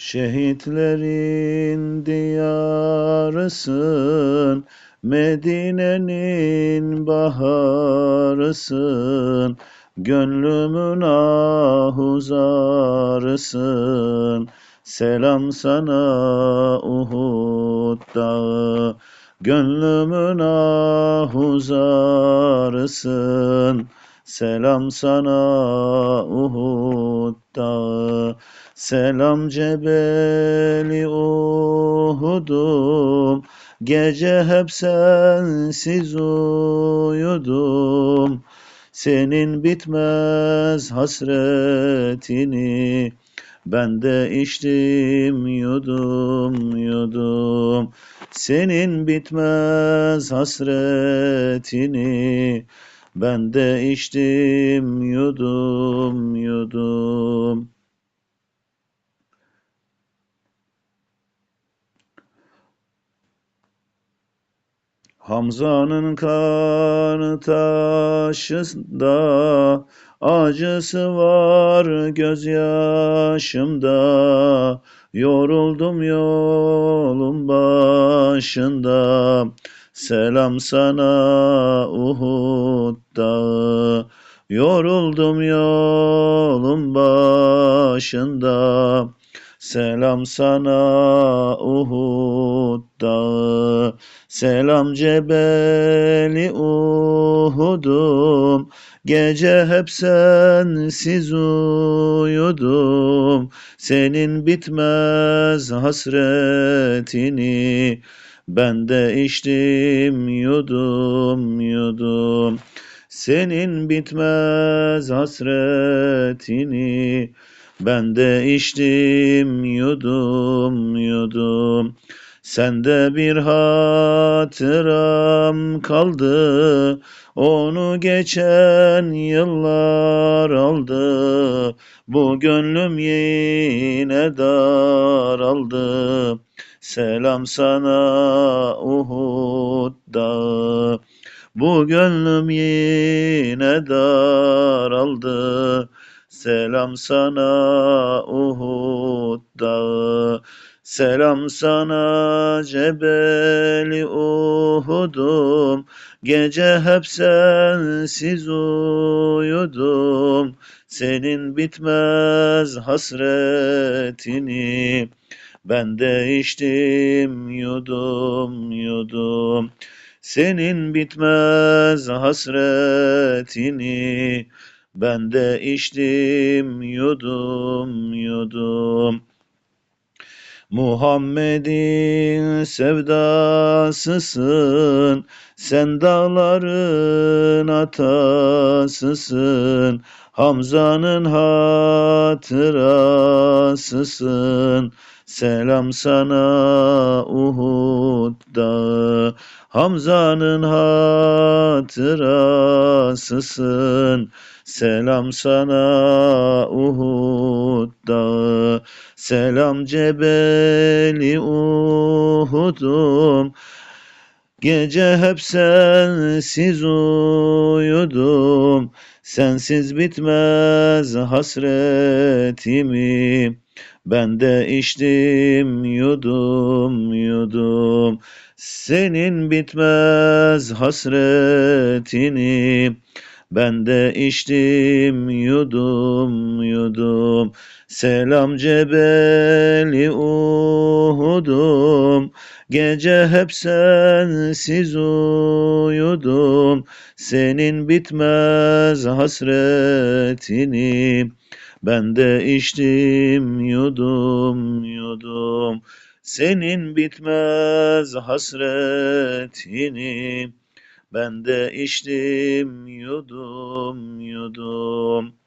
Şehitlerin diyarısın, Medine'nin baharısın, Gönlümün ahuzarısın. Selam sana Uhud dağı, Gönlümün ahuzarısın. Selam sana Uhud dağı, Selam Cebeli Uhud'um, Gece hep sensiz uyudum. Senin bitmez hasretini, ben de içtim yudum yudum. Senin bitmez hasretini, ben de içtim yudum yudum. Hamza'nın kanı taşında, acısı var gözyaşımda. Yoruldum yolun başında, selam sana Uhud dağı. Yoruldum yolun başında, selam sana Uhud dağı. Selam Cebeli Uhud'um, Gece hep sensiz uyudum. Senin bitmez hasretini, ben de içtim yudum yudum. Senin bitmez hasretini, ben de içtim yudum yudum. Sende bir hatıram kaldı, onu geçen yıllar aldı. Bu gönlüm yine daraldı. Selam sana Uhud dağı. Bu gönlüm yine daraldı. Selam sana Uhud dağı. Selam sana Cebeli Uhud'um, Gece hep sensiz uyudum. Senin bitmez hasretini, ben de içtim yudum yudum. Senin bitmez hasretini, ben de içtim yudum yudum. Muhammed'in sevdasısın, sen dağların atasısın, Hamza'nın hatırasısın. Selam sana Uhud dağı, Hamza'nın hatırasısın. Selam sana Uhud dağı, selam Cebeli Uhud'um. Gece hep sensiz uyudum, sensiz bitmez hasretimi. Ben de içtim yudum yudum, senin bitmez hasretini. Ben de içtim yudum yudum. Selam Cebeli Uhud'um. Gece hep sensiz uyudum. Senin bitmez hasretini. Ben de içtim yudum yudum. Senin bitmez hasretini. Ben de içtim yudum yudum.